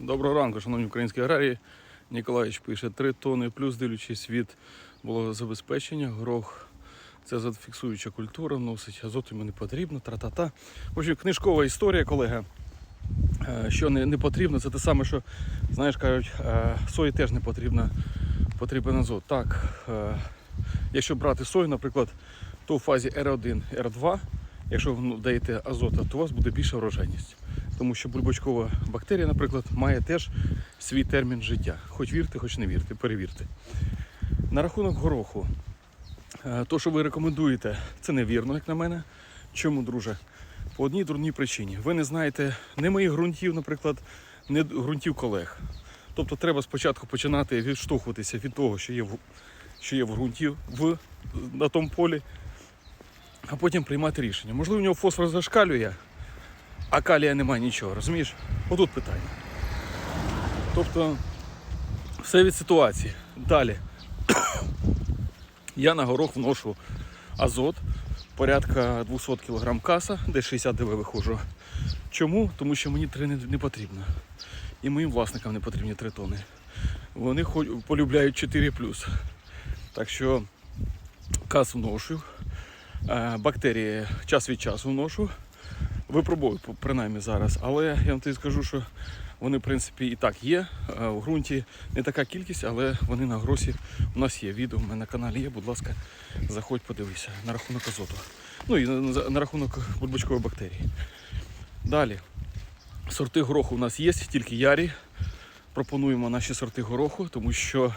Доброго ранку, шановні українські аграрії. Ніколаївич пише 3 тони плюс дивлячись від вологозабезпечення. Горох це азотфіксуюча культура, вносить азот йому не потрібно, тра-та-та. Общем, книжкова історія, колега. Е, Що не, не потрібно, це те саме, що знаєш, кажуть, е, сої теж не потрібно, потрібен азот. Так, е, якщо брати сою, наприклад, то в фазі R1, R2, якщо ви даєте азота, то у вас буде більша врожайність. Тому що бульбочкова бактерія, наприклад, має теж свій термін життя. Хоч вірте, хоч не вірте, перевірте. На рахунок гороху, е, то, що ви рекомендуєте, це невірно, як на мене. Чому, друже? По одній дурній причині. Ви не знаєте не моїх ґрунтів, наприклад, не ґрунтів колег. Тобто треба спочатку починати відштовхуватися від того, що є в, що є в ґрунті в, на тому полі, а потім приймати рішення. Можливо, у нього фосфор зашкалює, а калія немає нічого, розумієш? Отут питання. Тобто, все від ситуації. Далі. Я на горох вношу азот, порядка 200 кг каса, десь 60 ДВ виходжу. Чому? Тому що мені три не, не потрібно. І моїм власникам не потрібні 3 тони. Вони полюбляють 4 Так що кас вношу, е, бактерії час від часу вношу. Випробую принаймні зараз. Але я вам тобі скажу, що вони в принципі і так є. Е, В ґрунті не така кількість, але вони на гросі. У нас є відео, у мене на каналі є. Будь ласка, заходь, подивися на рахунок азоту. Ну і на рахунок бульбочкової бактерії. Далі. Сорти гороху у нас є, тільки ярі. Пропонуємо наші сорти гороху, тому що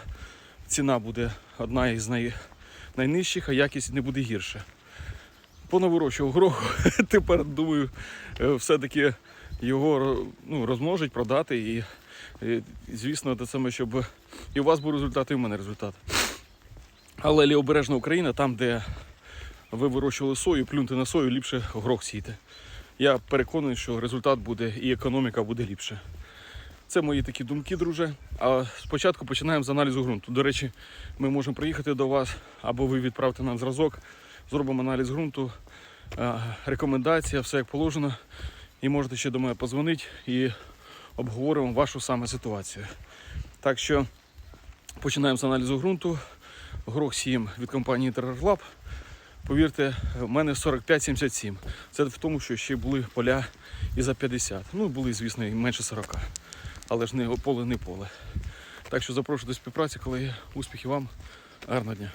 ціна буде одна із най... найнижчих, а якість не буде гірша. Понавирощував гороху, тепер думаю, е, все-таки його ну, розмножить, продати і, і звісно, те саме, щоб і у вас був результат, і у мене результат. Але лівобережна Україна, там, де ви вирощували сою, плюньте на сою, ліпше горох сійте. Я переконаний, що результат буде і економіка буде ліпше. Це мої такі думки, друже. А спочатку починаємо з аналізу ґрунту. До речі, ми можемо приїхати до вас, або ви відправте нам зразок, зробимо аналіз ґрунту, е, рекомендація, все як положено. І можете ще до мене позвонити і обговоримо вашу саме ситуацію. Так що починаємо з аналізу ґрунту. Горох 7 від компанії Terrorlab. Повірте, в мене 45-77. Це в тому, що ще були поля і за 50. Ну, були, звісно, і менше 40. Але ж не поле не поле. Так що запрошую до співпраці, колеги. Успіхів вам. Гарного дня.